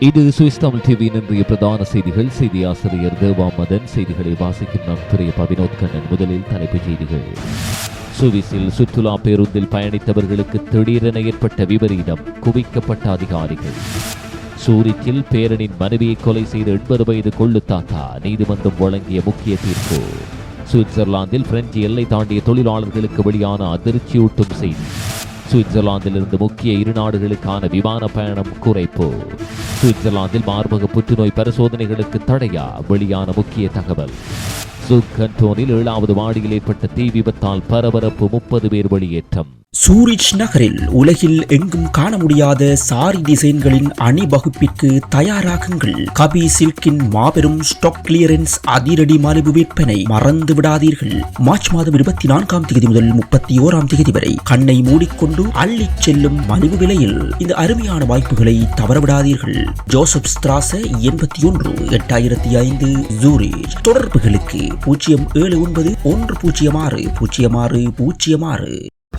இது சுவிஸ் தமிழ் டிவியின் இன்றைய பிரதான செய்திகள். செய்தி ஆசிரியர் தேவா மதன் செய்திகளை வாசிக்கும் நான் திரைய பவினோத் கண்ணன் முதலில் தலைப்புச் செய்திகள். சுவிஸில் சுற்றுலா பேருந்தில் பயணித்தவர்களுக்கு திடீரென ஏற்பட்ட விபரீதம் குவிக்கப்பட்ட அதிகாரிகள். சூரிச்சில் பேரனின் மனைவியை கொலை செய்த எண்பது வயது கொள்ளு தாத்தா நீதிமன்றம் வழங்கிய முக்கிய தீர்ப்பு. சுவிட்சர்லாந்தில் பிரெஞ்சு எல்லை தாண்டிய தொழிலாளர்களுக்கு வெளியான அதிர்ச்சியூட்டும் செய்தி. சுவிட்சர்லாந்திலிருந்து முக்கிய இரு நாடுகளுக்கான விமான பயணம் குறைப்பு. சுவிட்சர்லாந்தில் மார்பக புற்றுநோய் பரிசோதனைகளுக்கு தடையா? வெளியான முக்கிய தகவல். சுக் ஏழாவது மாடியில் ஏற்பட்ட தீ விபத்தால் பரபரப்பு முப்பது பேர் வெளியேற்றம். சூரிச் நகரில் உலகில் எங்கும் காண முடியாத சாரி டிசைன்களின் அணிவகுப்பிற்கு தயாராகுங்கள். கபி சில்கின் மாபெரும் ஸ்டாக் கிளியரன்ஸ் அதிரடி மலிவு விற்பனை மறந்து விடாதீர்கள். மார்ச் மாதம் இருபத்தி நான்காம் தேதி முதல் முப்பத்தி ஓராம் தேதி வரை கண்ணை மூடிக்கொண்டு அள்ளிச் செல்லும் மலிவு விலையில் இந்த அருமையான வாய்ப்புகளை தவறவிடாதீர்கள். ஜோசப் ஸ்திராச எண்பத்தி ஒன்று எட்டாயிரத்தி ஐந்து ஜூரிச் தொடர்புகளுக்கு பூஜ்ஜியம் ஏழு ஒன்பது ஒன்று பூஜ்ஜியம் ஆறு பூஜ்ஜியம் ஆறு பூஜ்ஜியம் ஆறு.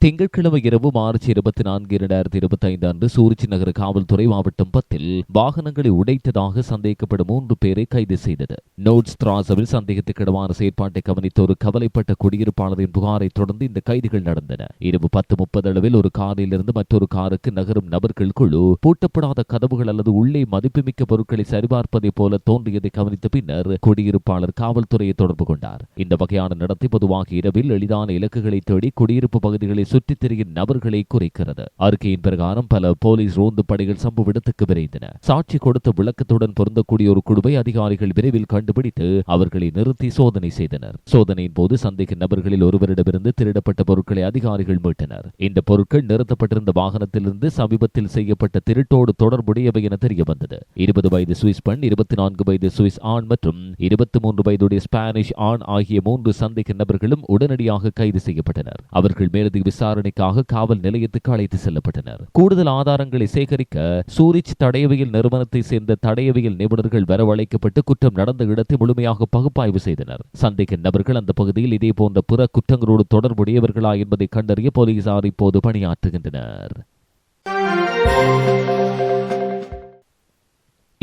திங்கட்கிழமை இரவு மார்ச் இருபத்தி நான்கு இரண்டாயிரத்தி இருபத்தி ஐந்து அன்று சூரிச்சி நகர காவல்துறை மாவட்டம் பத்தில் வாகனங்களை உடைத்ததாக சந்தேகிக்கப்படும் மூன்று பேரை கைது செய்தது. நோட்ஸ் திராசவில் சந்தேகத்துக்கிடமான செயற்பாட்டை கவனித்த ஒரு கவலைப்பட்ட குடியிருப்பாளரின் புகாரை தொடர்ந்து இந்த கைதுகள் நடந்தன. இரவு பத்து முப்பது அளவில் ஒரு காரில் இருந்து மற்றொரு காருக்கு நகரும் நபர்கள் குழு பூட்டப்படாத கதவுகள் அல்லது உள்ளே மதிப்புமிக்க பொருட்களை சரிபார்ப்பதை போல தோன்றியதை கவனித்த பின்னர் குடியிருப்பாளர் காவல்துறையை தொடர்பு கொண்டார். இந்த வகையான நடத்தை பொதுவாக இரவில் எளிதான இலக்குகளை தேடி குடியிருப்பு பகுதிகளை சுற்றித் திரியும் நபர்களை குறைக்கிறது. அறிக்கையின் பிரகாரம் பல போலீஸ் ரோந்து படைகள் சம்பவ இடத்துக்கு விரைந்தன. சாட்சி கொடுத்த விளக்கத்துடன் பொருந்தக்கூடிய ஒரு குழுவை அதிகாரிகள் விரைவில் கண்டுபிடித்து அவர்களை நிறுத்தி சோதனை செய்தனர். சோதனையின் போது சந்தேக நபர்களில் ஒருவரிடமிருந்து திருடப்பட்ட பொருட்களை அதிகாரிகள் மீட்டனர். இந்த பொருட்கள் நிறுத்தப்பட்டிருந்த வாகனத்திலிருந்து சமீபத்தில் செய்யப்பட்ட திருட்டோடு தொடர்புடையவை என தெரிய வந்தது இருபது வயது சுவிஸ் பெண் இருபத்தி நான்கு வயது சுவிஸ் ஆண் மற்றும் இருபத்தி மூன்று வயதுடைய ஸ்பானிஷ் ஆண் ஆகிய மூன்று சந்தேக நபர்களும் உடனடியாக கைது செய்யப்பட்டனர். அவர்கள் மேலதிக விசாரணைக்காக காவல் நிலையத்துக்கு அழைத்து செல்லப்பட்டனர். கூடுதல் ஆதாரங்களை சேகரிக்க சூரிச் தடயவியல் நிறுவனத்தை சேர்ந்த தடயவியல் நிபுணர்கள் வரவழைக்கப்பட்டு குற்றம் நடந்த இடத்தை முழுமையாக பகுப்பாய்வு செய்தனர். சந்தேக நபர்கள் அந்த பகுதியில் இதே போன்ற பிற குற்றங்களோடு தொடர்புடையவர்களா என்பதை கண்டறிய போலீசார் இப்போது பணியாற்றுகின்றனர்.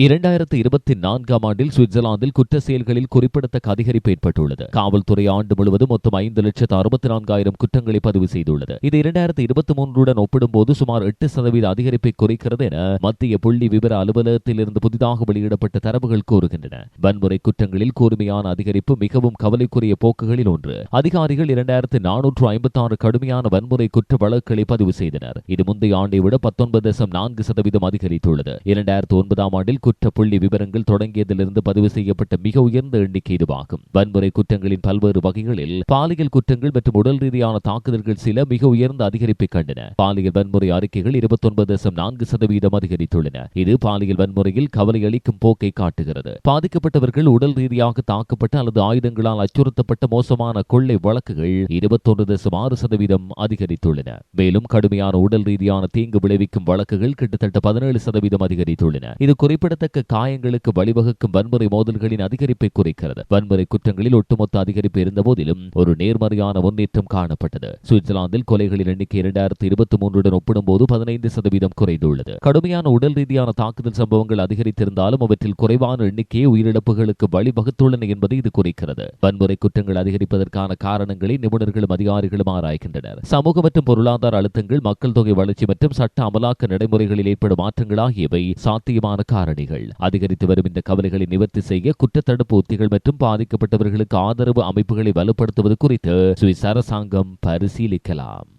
இரண்டாயிரத்து இருபத்தி நான்காம் ஆண்டில் சுவிட்சர்லாந்தில் குற்ற செயல்களில் குறிப்பிடத்தக்க அதிகரிப்பு ஏற்பட்டுள்ளது. காவல்துறை ஆண்டு முழுவதும் மொத்தம் ஐந்து லட்சத்து அறுபத்தி நான்காயிரம் குற்றங்களை பதிவு செய்துள்ளது. இது இரண்டாயிரத்து இருபத்தி மூன்றுடன் ஒப்பிடும்போது சுமார் எட்டு சதவீத அதிகரிப்பை குறைக்கிறது என மத்திய புள்ளி விவர அலுவலகத்திலிருந்து புதிதாக வெளியிடப்பட்ட தரவுகள் கூறுகின்றன. வன்முறை குற்றங்களில் கூர்மையான அதிகரிப்பு மிகவும் கவலைக்குரிய போக்குகளில் ஒன்று. அதிகாரிகள் இரண்டாயிரத்து நானூற்று ஐம்பத்தி ஆறு கடுமையான வன்முறை குற்ற வழக்குகளை பதிவு செய்தனர். இது முந்தைய ஆண்டை விட பத்தொன்பது தசம் நான்கு சதவீதம் அதிகரித்துள்ளது. இரண்டாயிரத்து ஒன்பதாம் ஆண்டில் குற்ற புள்ளி விவரங்கள் தொடங்கியதிலிருந்து பதிவு செய்யப்பட்ட மிக உயர்ந்த எண்ணிக்கை இதுவாகும். வன்முறை குற்றங்களின் பல்வேறு வகைகளில் பாலியல் குற்றங்கள் மற்றும் உடல் ரீதியான தாக்குதல்கள் சில மிக உயர்ந்த அதிகரிப்பை கண்டன. பாலியல் வன்முறை அறிக்கைகள் இருபத்தொன்பது தசம் நான்கு சதவீதம் அதிகரித்துள்ளன. இது பாலியல் வன்முறையில் கவலை அளிக்கும் போக்கை காட்டுகிறது. பாதிக்கப்பட்டவர்கள் உடல் ரீதியாக தாக்கப்பட்ட அல்லது ஆயுதங்களால் அச்சுறுத்தப்பட்ட மோசமான கொள்ளை வழக்குகள் இருபத்தொன்று தசம் ஆறு சதவீதம் அதிகரித்துள்ளன. மேலும் கடுமையான உடல் ரீதியான தீங்கு விளைவிக்கும் வழக்குகள் கிட்டத்தட்ட பதினேழு சதவீதம் அதிகரித்துள்ளன. இது குறிப்பிடத்தக்க காயங்களுக்கு வழிவகுக்கும் வன்முறை மோதல்களின் அதிகரிப்பை குறைக்கிறது. வன்முறை குற்றங்களில் ஒட்டுமொத்த அதிகரிப்பு இருந்த போதிலும் ஒரு நேர்மறையான முன்னேற்றம் காணப்பட்டது. சுவிட்சர்லாந்தில் கொலைகளின் எண்ணிக்கை இரண்டாயிரத்தி இருபத்தி மூன்றுடன் ஒப்பிடும்போது பதினைந்து சதவீதம் குறைந்துள்ளது. கடுமையான உடல் ரீதியான தாக்குதல் சம்பவங்கள் அதிகரித்திருந்தாலும் அவற்றில் குறைவான எண்ணிக்கையே உயிரிழப்புகளுக்கு வழிவகுத்துள்ளன என்பதை இது குறிக்கிறது. வன்முறை குற்றங்கள் அதிகரிப்பதற்கான காரணங்களை நிபுணர்களும் அதிகாரிகளும் ஆராய்கின்றனர். சமூக மற்றும் பொருளாதார அழுத்தங்கள் மக்கள் தொகை வளர்ச்சி மற்றும் சட்ட அமலாக்க நடைமுறைகளில் ஏற்படும் மாற்றங்கள் ஆகியவை சாத்தியமான காரணிகள் அதிகரித்து வரும் இந்த கவலைகளை நிவர்த்தி செய்ய குற்றத்தடுப்பு உத்திகள் மற்றும் பாதிக்கப்பட்டவர்களுக்கு ஆதரவு அமைப்புகளை வலுப்படுத்துவது குறித்து சுவிஸ் அரசாங்கம் பரிசீலிக்கலாம்.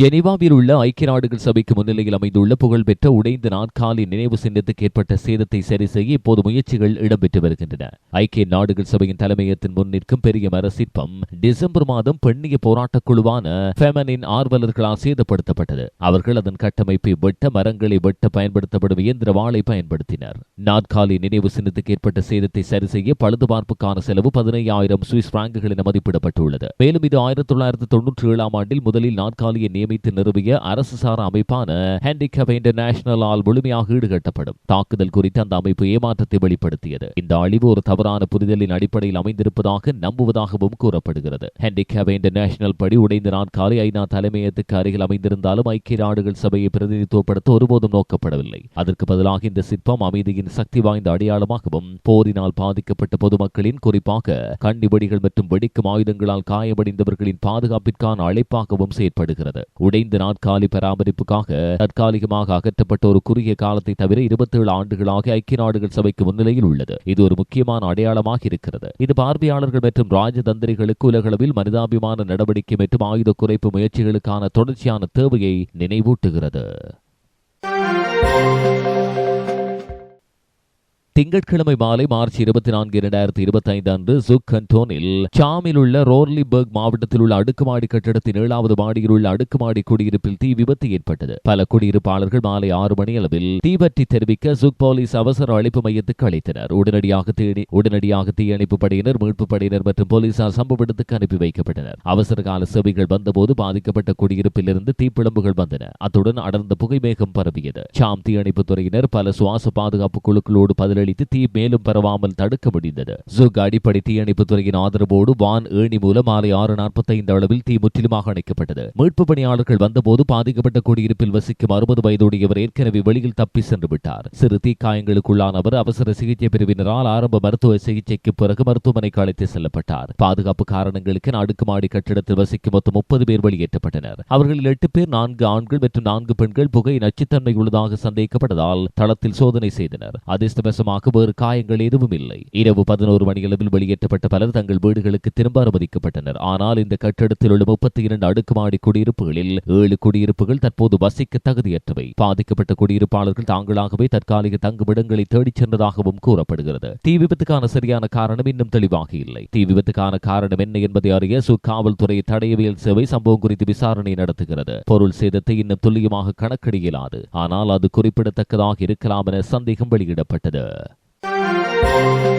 ஜெனீவாவில் உள்ள ஐக்கிய நாடுகள் சபைக்கு முன்னிலையில் அமைந்துள்ள புகழ்பெற்ற உடைந்த நாற்காலி நினைவு சின்னத்துக்கு ஏற்பட்ட சேதத்தை சரி செய்ய இப்போது முயற்சிகள் இடம்பெற்று வருகின்றன. ஐக்கிய நாடுகள் சபையின் தலைமையத்தின் முன் நிற்கும் பெரிய மர சிற்பம் டிசம்பர் மாதம் பெண்ணிய போராட்டக் குழுவான ஃபெமனின் ஆர்வலர்களால் சேதப்படுத்தப்பட்டது அவர்கள் அதன் கட்டமைப்பை வெட்ட மரங்களை வெட்ட பயன்படுத்தப்படும் இயந்திர வாளை பயன்படுத்தினர். நாற்காலி நினைவு சின்னத்துக்கு ஏற்பட்ட சேதத்தை சரி செய்ய பழுதுபார்ப்புக்கான செலவு பதினையாயிரம் சுவிஸ் பிராங்குகள் என மதிப்பிடப்பட்டுள்ளது. மேலும் இது ஆயிரத்தி தொள்ளாயிரத்தி தொன்னூற்றி ஏழாம் ஆண்டில் முதலில் நாற்காலியை நியமித்து நிறுவிய அரசு சாரா அமைப்பான ஹேண்டிகப் இன்டர்நேஷனலால் முழுமையாக ஈடுகட்டப்படும். தாக்குதல் குறித்து அந்த அமைப்பு ஏமாற்றத்தை வெளிப்படுத்தியது. இந்த அழிவு ஒரு தவறான புரிதலின் அடிப்படையில் அமைந்திருப்பதாக நம்புவதாகவும் கூறப்படுகிறது. ஹேண்டிகப் இன்டர்நேஷனல் படி உடைந்த நாட்காலை ஐநா தலைமையகத்துக்கு அருகில் அமைந்திருந்தாலும் ஐக்கிய நாடுகள் சபையை பிரதிநிதித்துவப்படுத்த ஒருபோதும் நோக்கப்படவில்லை. அதற்கு பதிலாக இந்த சிற்பம் அமைதியின் சக்தி வாய்ந்த அடையாளமாகவும் போரினால் பாதிக்கப்பட்ட பொதுமக்களின் குறிப்பாக கண்ணிவடிகள் மற்றும் வெடிக்கும் ஆயுதங்களால் காயமடைந்தவர்களின் பாதுகாப்பிற்கான அழைப்பாகவும் செயற்படுகிறது. உடைந்த நாற்காலி பராமரிப்புக்காக தற்காலிகமாக அகற்றப்பட்ட ஒரு குறுகிய காலத்தை தவிர இருபத்தேழு ஆண்டுகளாக ஐக்கிய நாடுகள் சபைக்கு முன்னிலையில் உள்ளது. இது ஒரு முக்கியமான அடையாளமாக இருக்கிறது. இது பார்வையாளர்கள் மற்றும் ராஜதந்திரிகளுக்கு உலகளவில் மனிதாபிமான நடவடிக்கை மற்றும் ஆயுத குறைப்பு முயற்சிகளுக்கான தொடர்ச்சியான தேவையை நினைவூட்டுகிறது. திங்கட்கிழமை மாலை மார்ச் இருபத்தி நான்கு இரண்டாயிரத்தி இருபத்தி ஐந்து அன்று ஜுக் கண்டோனில் சாமில் உள்ள ரோர்லிபர்க் மாவட்டத்தில் உள்ள அடுக்குமாடி கட்டிடத்தின் ஏழாவது மாடியில் உள்ள அடுக்குமாடி குடியிருப்பில் தீ விபத்து ஏற்பட்டது. பல குடியிருப்பாளர்கள் மாலை ஆறு மணி அளவில் தீ பற்றி தெரிவிக்க ஜுக் போலீஸ் அவசர அழைப்பு மையத்துக்கு அழைத்தனர். உடனடியாக தேடி உடனடியாக தீயணைப்பு படையினர் மீட்பு படையினர் மற்றும் போலீசார் சம்பவ இடத்துக்கு அனுப்பி வைக்கப்பட்டனர். அவசர கால சேவைகள் வந்தபோது பாதிக்கப்பட்ட குடியிருப்பில் இருந்து தீப்பிழம்புகள் வந்தன. அத்துடன் அடர்ந்த புகைமேகம் பரவியது. சாம் தீயணைப்பு துறையினர் பல சுவாச பாதுகாப்பு குழுக்களோடு பதிலளித்து தீ மேலும் பரவாமல் தடுக்க முடிந்தது. ஜுக் அடிப்படை தீயணைப்பு துறையின் ஆதரவோடு வான் ஏணி மூலம் மாலை ஆறு நாற்பத்தைந்து அளவில் தீ முற்றிலுமாக அணைக்கப்பட்டது. மீட்பு பணியாளர்கள் வந்தபோது பாதிக்கப்பட்ட குடியிருப்பில் வசிக்கும் அறுபது வயதுடையவர் ஏற்கனவே வெளியில் தப்பி சென்று விட்டார். சிறு தீக்காயங்களுக்குள்ளானவர் அவசர சிகிச்சை பிரிவினரால் ஆரம்ப மருத்துவ சிகிச்சைக்கு பிறகு மருத்துவமனைக்கு அழைத்து செல்லப்பட்டார். பாதுகாப்பு காரணங்களுக்கு அடுக்குமாடி கட்டிடத்தில் வசிக்கும் மொத்தம் முப்பது பேர் வெளியேற்றப்பட்டனர். அவர்களில் எட்டு பேர் நான்கு ஆண்கள் மற்றும் நான்கு பெண்கள் புகை நச்சுத்தன்மை உள்ளதாக சந்தேகிக்கப்பட்டதால் தளத்தில் சோதனை செய்தனர். அதிர்ஷ்டவசமாக வேறு காயங்கள் எதுவும் இல்லை. இரவு பதினோரு மணியளவில் வெளியேற்றப்பட்ட பலர் தங்கள் வீடுகளுக்கு திரும்ப அனுமதிக்கப்பட்டனர். ஆனால் இந்த கட்டிடத்தில் உள்ள முப்பத்தி இரண்டு அடுக்குமாடி குடியிருப்புகளில் ஏழு குடியிருப்புகள் தற்போது வசிக்க தகுதியற்றவை. பாதிக்கப்பட்ட குடியிருப்பாளர்கள் தாங்களாகவே தற்காலிக தங்குமிடங்களை தேடிச் சென்றதாகவும் கூறப்படுகிறது. தீ விபத்துக்கான சரியான காரணம் இன்னும் தெளிவாக இல்லை. தீ விபத்துக்கான காரணம் என்ன என்பதை அறிய சு காவல்துறை தடயவியல் சேவை சம்பவம் குறித்து விசாரணை நடத்துகிறது. பொருள் சேதத்தை இன்னும் துல்லியமாக கணக்கடியலாது ஆனால் அது குறிப்பிடத்தக்கதாக இருக்கலாம் என சந்தேகம் வெளியிடப்பட்டது. oh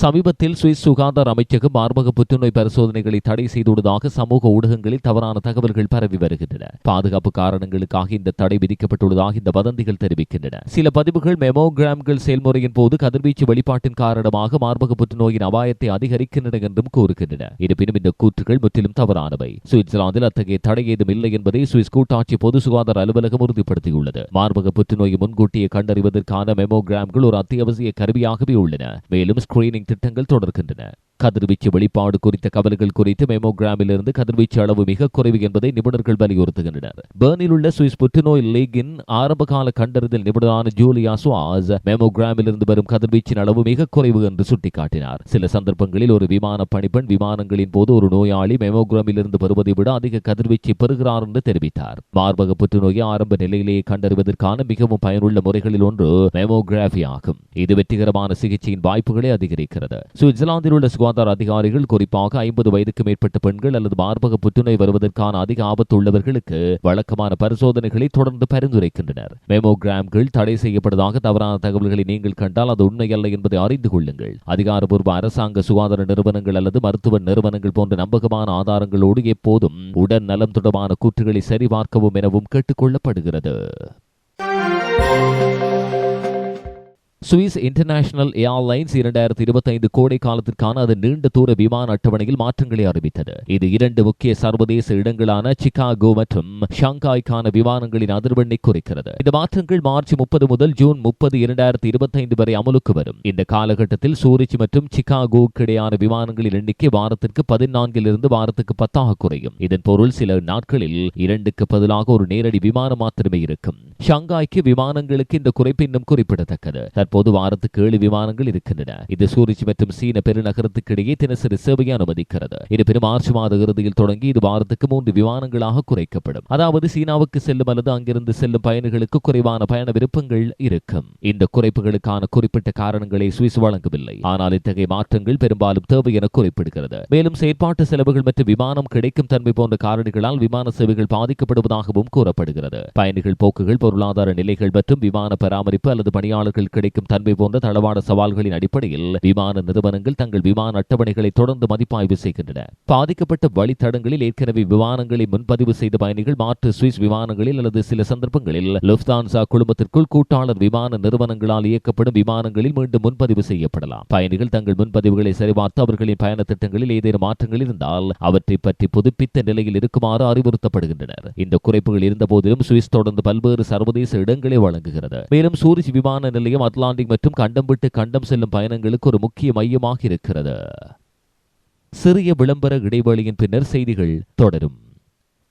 சமீபத்தில் சுவிஸ் சுகாதார அமைச்சகம் மார்பக புற்றுநோய் பரிசோதனைகளை தடை செய்துள்ளதாக சமூக ஊடகங்களில் தவறான தகவல்கள் பரவி வருகின்றன. பாதுகாப்பு காரணங்களுக்காக இந்த தடை விதிக்கப்பட்டுள்ளதாக இந்த வதந்திகள் தெரிவிக்கின்றன. சில பதிவுகள் மெமோகிராம்கள் செயல்முறையின் போது கதிர்வீச்சு வெளிப்பாட்டின் காரணமாக மார்பக புற்றுநோயின் அபாயத்தை அதிகரிக்கின்றன என்றும் கூறுகின்றன. இருப்பினும் இந்த கூற்றுகள் முற்றிலும் தவறானவை. சுவிட்சர்லாந்தில் அத்தகைய தடை ஏதும் இல்லை என்பதை சுவிஸ் கூட்டாட்சி பொது சுகாதார அலுவலகம் உறுதிப்படுத்தியுள்ளது. மார்பக புற்றுநோயை முன்கூட்டியே கண்டறிவதற்கான மெமோகிராம்கள் ஒரு அத்தியாவசிய கருவியாகவே உள்ளன. மேலும் ஸ்கிரீனிங் திட்டங்கள் தொடர்கின்றன. கதிர்வீச்சு வெளிப்பாடு குறித்த கவலைகள் குறித்து மெமோகிராமிலிருந்து கதிர்வீச்சு அளவு மிக குறைவு என்பதை நிபுணர்கள் வலியுறுத்துகின்றனர். பெர்னில் உள்ள சுவிஸ் புற்றுநோய் லீகின் ஆரம்பகால கண்டறிதல் நிபுணரான ஜூலியா சுவாஸ் மெமோகிராமிலிருந்து வரும் கதிர்வீச்சின் அளவு மிக குறைவு என்று சுட்டிக்காட்டினார். சில சந்தர்ப்பங்களில் ஒரு விமான பணிப்பெண் விமானங்களின் போது ஒரு நோயாளி மெமோகிராமில் இருந்து வருவதை விட அதிக கதிர்வீச்சு பெறுகிறார் என்று தெரிவித்தார். மார்பக புற்றுநோயை ஆரம்ப நிலையிலேயே கண்டறிவதற்கான மிகவும் பயனுள்ள முறைகளில் ஒன்று மெமோகிராபி ஆகும் இது வெற்றிகரமான சிகிச்சையின் வாய்ப்புகளை அதிகரிக்கிறது. சுவிட்சர்லாந்தில் உள்ள சுகாதார அதிகாரிகள் குறிப்பாக ஐம்பது வயதுக்கு மேற்பட்ட பெண்கள் அல்லது மார்பக புற்றுநோய் வருவதற்கான அதிக ஆபத்து உள்ளவர்களுக்கு வழக்கமான பரிசோதனைகளை தொடர்ந்து பரிந்துரைக்கின்றனர். மெமோகிராம்கள் தடை செய்யப்பட்டதாக தவறான தகவல்களை நீங்கள் கண்டால் அது உண்மையல்ல என்பதை அறிந்து கொள்ளுங்கள். அதிகாரப்பூர்வ அரசாங்க சுகாதார நிறுவனங்கள் அல்லது மருத்துவ நிறுவனங்கள் போன்ற நம்பகமான ஆதாரங்களோடு எப்போதும் உடல் நலம் தொடர்பான கூற்றுகளை சரிபார்க்கவும் எனவும் கேட்டுக்கொள்ளப்படுகிறது சுவிஸ் இன்டர்நேஷனல் ஏர்லைன்ஸ் இரண்டாயிரத்தி இருபத்தைந்து கோடை காலத்திற்கான அதன் நீண்ட தூர விமான அட்டவணையில் மாற்றங்களை அறிவித்தது. இது இரண்டு முக்கிய சர்வதேச இடங்களான சிகாகோ மற்றும் ஷாங்காய்க்கான விமானங்களின் அதிர்வெண்ணை குறிக்கிறது. இந்த மாற்றங்கள் மார்ச் முப்பது முதல் ஜூன் முப்பது இரண்டாயிரத்தி இருபத்தைந்து வரை அமலுக்கு வரும். இந்த காலகட்டத்தில் சூரிச் மற்றும் சிகாகோவுக்கு இடையான விமானங்களின் எண்ணிக்கை வாரத்திற்கு பதினான்கிலிருந்து வாரத்துக்கு பத்தாக குறையும். இதன் பொருள் சில நாட்களில் இரண்டுக்கு பதிலாக ஒரு நேரடி விமானம் மாத்திரமே இருக்கும். ஷாங்காய்க்கு விமானங்களுக்கு இந்த குறைப்பு இன்னும் குறிப்பிடத்தக்கது. தற்போது தற்போது வாரத்துக்கு ஏழு விமானங்கள் இருக்கின்றன. இது சூரிச் மற்றும் சீன பெருநகரத்துக்கு இடையே தினசரி சேவையை அனுமதிக்கிறது. இருப்பினும் மார்ச் மாத இறுதியில் தொடங்கி இது வாரத்துக்கு மூன்று விமானங்களாக குறைக்கப்படும். அதாவது சீனாவுக்கு செல்லும் அல்லது அங்கிருந்து செல்லும் பயணிகளுக்கு குறைவான பயண விருப்பங்கள் இருக்கும். இந்த குறைப்புகளுக்கான குறிப்பிட்ட காரணங்களை சுவிஸ் வழங்கவில்லை. ஆனால் இத்தகைய மாற்றங்கள் பெரும்பாலும் தேவை என குறிப்பிடுகிறது. மேலும் செயற்பாட்டு செலவுகள் மற்றும் விமானம் கிடைக்கும் தன்மை போன்ற காரணிகளால் விமான சேவைகள் பாதிக்கப்படுவதாகவும் கூறப்படுகிறது. பயணிகள் போக்குகள் பொருளாதார நிலைகள் மற்றும் விமான பராமரிப்பு அல்லது பணியாளர்கள் கிடைக்கும் தன்மை போன்ற தளவாட சவால்களின் அடிப்படையில் விமான நிறுவனங்கள் தங்கள் விமான அட்டவணைகளை தொடர்ந்து மதிப்பாய்வு செய்கின்றன. பாதிக்கப்பட்ட வழித்தடங்களில் ஏற்கனவே விமானங்களை முன்பதிவு செய்த பயணிகள் மாற்று சுவிஸ் விமானங்களில் அல்லது சில சந்தர்ப்பங்களில் லுப்தான்சா குழுமத்திற்குள் கூட்டாளர் விமான நிறுவனங்களால் இயக்கப்படும் விமானங்களில் மீண்டும் முன்பதிவு செய்யப்படலாம். பயணிகள் தங்கள் முன்பதிவுகளை சரிபார்த்து அவர்களின் பயண திட்டங்களில் ஏதேனும் மாற்றங்கள் இருந்தால் அவற்றை பற்றி புதுப்பித்த நிலையில் இருக்குமாறு அறிவுறுத்தப்படுகின்றனர். இந்த குறைப்புகள் இருந்த போதிலும் சுவிஸ் தொடர்ந்து பல்வேறு சர்வதேச இடங்களை வழங்குகிறது. மேலும் சூரிச் விமான நிலையம் அட்லாண்டிக் மற்றும் கண்டம் விட்டு கண்டம் செல்லும் பயணங்களுக்கு ஒரு முக்கிய மையமாக இருக்கிறது. சிறிய விளம்பர இடைவெளியின் பின்னர் செய்திகள் தொடரும்.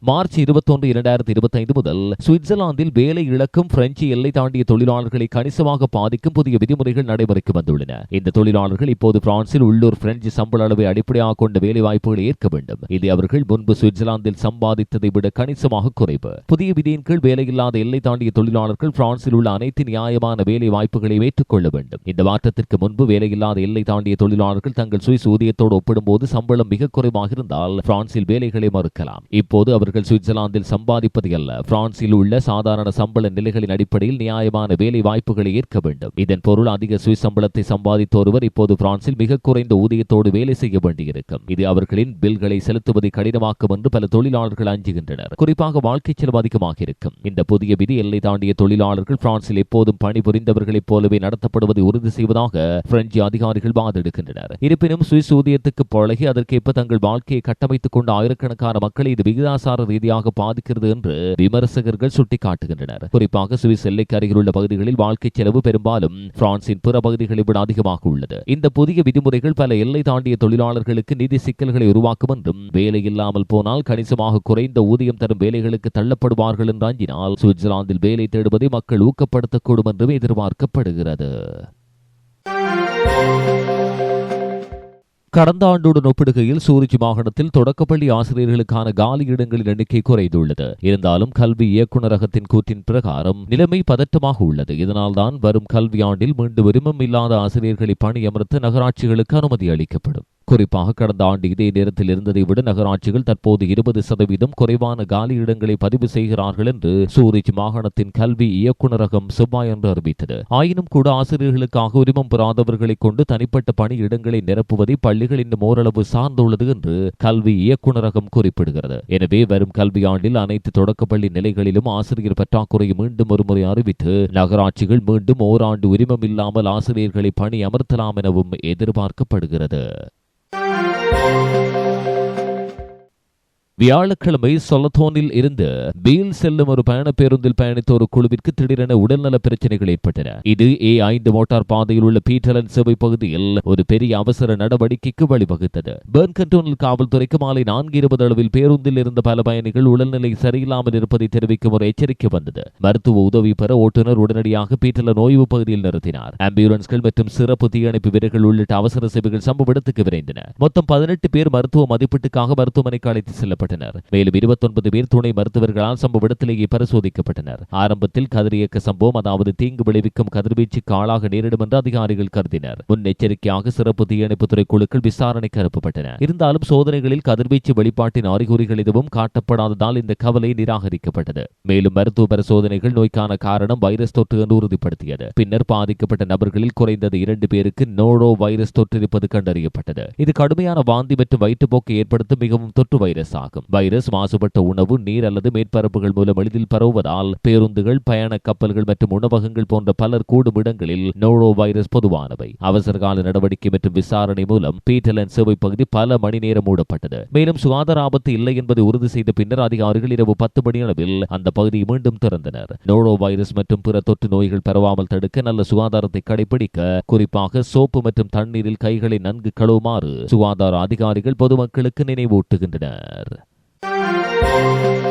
மார்ச் இருபத்தொன்று இரண்டாயிரத்தி இருபத்தைந்து முதல் சுவிட்சர்லாந்தில் வேலை இழக்கும் பிரெஞ்சு எல்லை தாண்டிய தொழிலாளர்களை கணிசமாக பாதிக்கும் புதிய விதிமுறைகள் நடைமுறைக்கு வந்துள்ளன. இந்த தொழிலாளர்கள் இப்போது பிரான்சில் உள்ளூர் பிரெஞ்சு சம்பள அளவை அடிப்படையாக கொண்ட வேலை வாய்ப்புகளை ஏற்க வேண்டும். இது அவர்கள் முன்பு சுவிட்சர்லாந்தில் சம்பாதித்ததை விட கணிசமாக குறைவு. புதிய விதியின் கீழ் வேலையில்லாத எல்லை தாண்டிய தொழிலாளர்கள் பிரான்சில் உள்ள அனைத்து நியாயமான வேலை வாய்ப்புகளை ஏற்றுக்கொள்ள வேண்டும். இந்த மாற்றத்திற்கு முன்பு வேலையில்லாத எல்லை தாண்டிய தொழிலாளர்கள் தங்கள் சுவிஸ் ஊதியத்தோடு ஒப்பிடும்போது சம்பளம் மிக குறைவாக இருந்தால் பிரான்சில் வேலைகளை மறுக்கலாம். இப்போது அவர் அவர்கள் சுவிட்சர்லாந்தில் சம்பாதிப்பது அல்ல. பிரான்சில் உள்ள சாதாரண சம்பள நிலைகளின் அடிப்படையில் நியாயமான வேலை வாய்ப்புகளை ஏற்க வேண்டும். இதன் பொருள் அதிக சுவிஸ் சம்பளத்தை சம்பாதித்த ஒருவர் இப்போது பிரான்சில் மிக குறைந்த ஊதியத்தோடு வேலை செய்ய வேண்டியிருக்கும். இது அவர்களின் பில்களை செலுத்துவதை கடினமாக்கும் என்று பல தொழிலாளர்கள் அஞ்சுகின்றனர். குறிப்பாக வாழ்க்கை செலவு அதிகமாக இருக்கும். இந்த புதிய விதி எல்லை தாண்டிய தொழிலாளர்கள் பிரான்சில் எப்போதும் பணிபுரிந்தவர்களைப் போலவே நடத்தப்படுவதை உறுதி செய்வதாக பிரெஞ்சு அதிகாரிகள் வாதிடுகின்றனர் இருப்பினும் சுவிஸ் ஊதியத்துக்கு பழகி அதற்கேற்ப தங்கள் வாழ்க்கையை கட்டமைத்துக் கொண்ட ஆயிரக்கணக்கான மக்களை இது விகிதாசார ரீதியாக பாதிக்கிறது என்று விமர்சகர்கள் சுட்டிக்காட்டுகின்றனர். குறிப்பாக சுவிஸ் எல்லைக்கு அருகில் உள்ள பகுதிகளில் வாழ்க்கை செலவு பெரும்பாலும் பிரான்சின் பிற பகுதிகளை விட அதிகமாக உள்ளது. இந்த புதிய விதிமுறைகள் பல எல்லை தாண்டிய தொழிலாளர்களுக்கு நிதி சிக்கல்களை உருவாக்கும் என்றும் வேலை இல்லாமல் போனால் கணிசமாக குறைந்த ஊதியம் தரும் வேலைகளுக்கு தள்ளப்படுவார்கள் என்று அஞ்சினால் சுவிட்சர்லாந்தில் வேலை தேடுவதை மக்கள் ஊக்கப்படுத்தக்கூடும் என்றும் எதிர்பார்க்கப்படுகிறது. கடந்த ஆண்டுடன் ஒப்பிடுகையில் சூரிச் மாகாணத்தில் தொடக்கப்பள்ளி ஆசிரியர்களுக்கான காலி இடங்களின் எண்ணிக்கை குறைந்துள்ளது. இருந்தாலும் கல்வி இயக்குநரகத்தின் கூற்றின் பிரகாரம் நிலைமை பதட்டமாக உள்ளது. இதனால்தான் வரும் கல்வியாண்டில் மீண்டும் விரும்பம் இல்லாத ஆசிரியர்களை பணியமர்த்த நகராட்சிகளுக்கு அனுமதி அளிக்கப்படும். குறிப்பாக கடந்த ஆண்டு இதே நேரத்தில் இருந்ததை விட நகராட்சிகள் தற்போது இருபது சதவீதம் குறைவான காலி இடங்களை பதிவு செய்கிறார்கள் என்று சூரிச் மாகாணத்தின் கல்வி இயக்குநரகம் செவ்வாய் என்று அறிவித்தது. ஆயினும் கூட ஆசிரியர்களுக்காக உரிமம் பெறாதவர்களை கொண்டு தனிப்பட்ட பணி இடங்களை நிரப்புவதை பள்ளிகள் இன்னும் ஓரளவு சார்ந்துள்ளது என்று கல்வி இயக்குநரகம் குறிப்பிடுகிறது. எனவே வரும் கல்வியாண்டில் அனைத்து தொடக்கப்பள்ளி நிலைகளிலும் ஆசிரியர் பற்றாக்குறையை மீண்டும் ஒருமுறை அறிவித்து நகராட்சிகள் மீண்டும் ஓராண்டு உரிமம் இல்லாமல் ஆசிரியர்களை பணி அமர்த்தலாம் எனவும் எதிர்பார்க்கப்படுகிறது. Thank you. வியாழக்கிழமை சொலத்தோனில் இருந்து பீல் செல்லும் ஒரு பயண பேருந்தில் பயணித்த ஒரு குழுவிற்கு திடீரென உடல்நல பிரச்சனைகள் ஏற்பட்டன. இது ஏ ஐந்து மோட்டார் பாதையில் உள்ள பீட்டலன் சேவை பகுதியில் ஒரு பெரிய அவசர நடவடிக்கைக்கு வழிவகுத்தது. பேர்ன் கண்டோனில் காவல்துறைக்கு மாலை நான்கு இருபது அளவில் பேருந்தில் இருந்த பல பயணிகள் உடல்நிலை சரியில்லாமல் இருப்பதை தெரிவிக்கும் ஒரு எச்சரிக்கை வந்தது. மருத்துவ உதவி பெற ஓட்டுநர் உடனடியாக பீட்டலன் ஓய்வு பகுதியில் நிறுத்தினார். ஆம்புலன்ஸ்கள் மற்றும் சிறப்பு தீயணைப்பு வீரர்கள் உள்ளிட்ட அவசர சேவைகள் சம்பவ இடத்துக்கு விரைந்தன. மொத்தம் பதினெட்டு பேர் மருத்துவ மதிப்பீட்டுக்காக மருத்துவமனைக்கு அழைத்து செல்லப்பட்டனர். செய்யப்பட்டனர் மேலும் இருபத்தொன்பது பேர் துணை மருத்துவர்களால் சம்பவ இடத்திலேயே பரிசோதிக்கப்பட்டனர். ஆரம்பத்தில் கதிரியக்க சம்பவம் அதாவது தீங்கு விளைவிக்கும் கதிர்வீச்சுக்கு ஆளாக நேரிடும் என்று அதிகாரிகள் கருதினர். முன்னெச்சரிக்கையாக சிறப்பு தீயணைப்புத்துறை குழுக்கள் விசாரணைக்கு அனுப்பப்பட்டன. இருந்தாலும் சோதனைகளில் கதிர்வீச்சு வெளிப்பாட்டின் அறிகுறிகள் எதுவும் காட்டப்படாததால் இந்த கவலை நிராகரிக்கப்பட்டது. மேலும் மருத்துவ பரிசோதனைகள் நோய்க்கான காரணம் வைரஸ் தொற்று என்று உறுதிப்படுத்தியது. பின்னர் பாதிக்கப்பட்ட நபர்களில் குறைந்தது இரண்டு பேருக்கு நோரோ வைரஸ் தொற்று இருப்பது கண்டறியப்பட்டது. இது கடுமையான வாந்தி மற்றும் வயிற்றுப்போக்கை ஏற்படுத்தும் மிகவும் தொற்று வைரஸ் ஆகும் வைரஸ் மாசுபட்ட உணவு நீர் அல்லது மேற்பரப்புகள் மூலம் எளிதில் பரவுவதால் பேருந்துகள் பயண கப்பல்கள் மற்றும் உணவகங்கள் போன்ற பலர் கூடும் இடங்களில் நோரோ வைரஸ் பொதுவானவை. அவசரகால நடவடிக்கை மற்றும் விசாரணை மூலம் பீட்டலன் சேவை பகுதி பல மணி நேரம் மூடப்பட்டது. மேலும் சுகாதார ஆபத்து இல்லை என்பதை உறுதி செய்த பின்னர் அதிகாரிகள் இரவு பத்து மணி அளவில் அந்த பகுதியை மீண்டும் திறந்தனர். நோரோ வைரஸ் மற்றும் பிற தொற்று நோய்கள் பரவாமல் தடுக்க நல்ல சுகாதாரத்தை கடைபிடிக்க குறிப்பாக சோப்பு மற்றும் தண்ணீரில் கைகளை நன்கு கழுவுமாறு சுகாதார அதிகாரிகள் பொதுமக்களுக்கு நினைவூட்டுகின்றனர். Música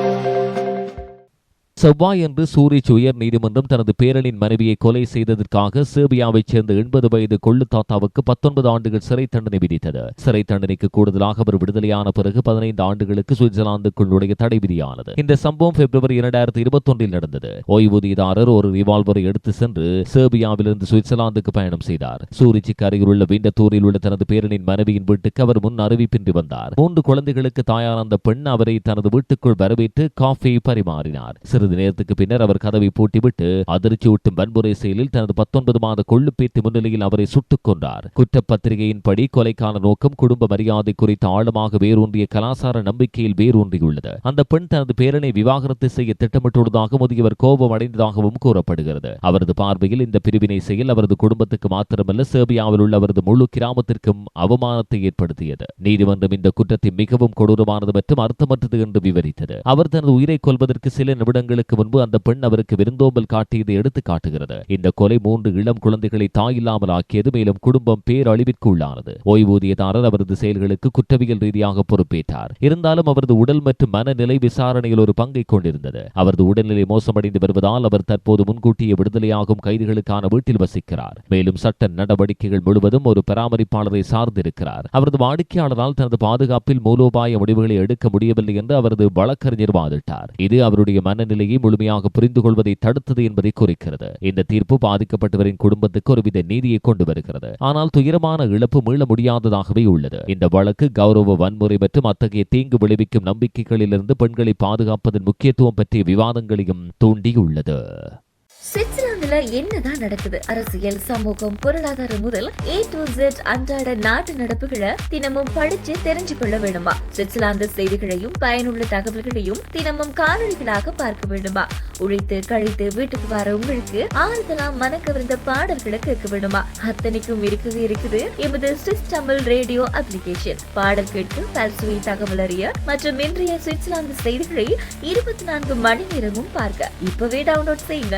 செவ்வாயன்று சூரிச் உயர் நீதிமன்றம் தனது பேரனின் மனைவியை கொலை செய்ததற்காக சேர்பியாவைச் சேர்ந்த எண்பது வயது கொள்ளு தாத்தாவுக்கு பத்தொன்பது ஆண்டுகள் சிறை தண்டனை விதித்தது. சிறை தண்டனைக்கு கூடுதலாக அவர் விடுதலையான பிறகு பதினைந்து ஆண்டுகளுக்கு சுவிட்சர்லாந்துக்குள் நுழைய தடை விதியானது. இந்த சம்பவம் பிப்ரவரி இரண்டாயிரத்தி இருபத்தொன்றில் நடந்தது. ஓய்வூதியதாரர் ஒரு ரிவால்வரை எடுத்து சென்று சேர்பியாவிலிருந்து சுவிட்சர்லாந்துக்கு பயணம் செய்தார். சூரிச்சுக்கு அருகில் உள்ள விண்டத்தூரில் உள்ள தனது பேரனின் மனைவியின் வீட்டுக்கு அவர் முன் அறிவிப்பின்றி வந்தார். மூன்று குழந்தைகளுக்கு தாயார் அந்த பெண் அவரை தனது வீட்டுக்குள் வரவேற்று காஃபி பரிமாறினார். சிறிது நேரத்துக்கு பின்னர் அவர் கதவை பூட்டிவிட்டு அதிர்ச்சியூட்டும் வன்முறை செயலில் தனது பத்தொன்பது மாத கொள்ளுப்பேத்தி முன்னிலையில் அவரை சுட்டுக் கொன்றார். குற்றப்பத்திரிகையின்படி கொலைக்கான நோக்கம் குடும்ப மரியாதை குறித்து ஆழமாக வேரூன்றிய கலாசார நம்பிக்கையில் வேரூன்றியுள்ளது. அந்த பெண் தனது பேரனை விவாகரத்து செய்ய திட்டமிட்டுள்ளதாக முதியவர் கோபம் அடைந்ததாகவும் கூறப்படுகிறது. அவரது பார்வையில் இந்த பிரிவினை செயல் அவரது குடும்பத்துக்கு மாத்திரமல்ல சேர்பியாவில் உள்ள அவரது முழு கிராமத்திற்கும் அவமானத்தை ஏற்படுத்தியது. நீதிமன்றம் இந்த குற்றத்தை மிகவும் கொடூரமானது மற்றும் அர்த்தமற்றது என்று விவரித்தது. அவர் தனது உயிரை கொல்வதற்கு சில நிமிடங்கள் ஆண்டுகளுக்கு முன்பு அந்த பெண் அவருக்கு விருந்தோம்பல் காட்டியதை எடுத்து காட்டுகிறது. இந்த கொலை மூன்று இளம் குழந்தைகளை தாயில்லாமல் ஆக்கியது மேலும் குடும்பம் பேரழிவிற்கு உள்ளானது ஓய்வூதியதாரர் அவரது செயல்களுக்கு குற்றவியல் ரீதியாக பொறுப்பேற்றார். இருந்தாலும் அவரது உடல் மற்றும் மனநிலை விசாரணையில் ஒரு பங்கை கொண்டிருந்தது. அவரது உடல்நிலை மோசமடைந்து வருவதால் அவர் தற்போது முன்கூட்டியே விடுதலையாகும் கைதிகளுக்கான வீட்டில் வசிக்கிறார். மேலும் சட்ட நடவடிக்கைகள் முழுவதும் ஒரு பராமரிப்பாளரை சார்ந்திருக்கிறார். அவரது வாடிக்கையாளரால் தனது பாதுகாப்பில் மூலோபாய முடிவுகளை எடுக்க முடியவில்லை என்று அவரது வழக்கறிஞர் வாதிட்டார். இது அவருடைய மனநிலை நிலையை முழுமையாக புரிந்து கொள்வதை தடுத்தது என்பதை குறிக்கிறது. இந்த தீர்ப்பு பாதிக்கப்பட்டவரின் குடும்பத்துக்கு ஒருவித நீதியை கொண்டு வருகிறது. ஆனால் துயரமான இழப்பு மீள முடியாததாகவே உள்ளது. இந்த வழக்கு கௌரவ வன்முறை மற்றும் அத்தகைய தீங்கு விளைவிக்கும் நம்பிக்கைகளிலிருந்து பெண்களை பாதுகாப்பதன் முக்கியத்துவம் பற்றிய விவாதங்களையும் தூண்டியுள்ளது. உலகத்துல என்னதான் நடக்குது? அரசியல் சமூகம் பொருளாதாரம் முதல் ஏ டு ஜெட் அன்றாட நாட்டு நடப்புகளை தினமும் படிச்சு தெரிஞ்சு கொள்ள வேண்டுமா? சுவிட்சர்லாந்து செய்திகளையும் பயனுள்ள தகவல்களையும் தினமும் காணொலிகளாக பார்க்க வேண்டுமா? உழைத்து கழித்து வீட்டுக்கு வர உங்களுக்கு ஆறுதலா மனக்கவிருந்த பாடல்களை கேட்க வேண்டுமா? அத்தனைக்கும் இருக்குது இருக்குது எமது சுவிஸ் தமிழ் ரேடியோ அப்ளிகேஷன் பாடல் கேட்டு பல்சுவை தகவல் அறிய மற்றும் இன்றைய சுவிட்சர்லாந்து செய்திகளை இருபத்தி நான்கு மணி நேரமும் பார்க்க. இப்பவே டவுன்லோட் செய்யுங்க.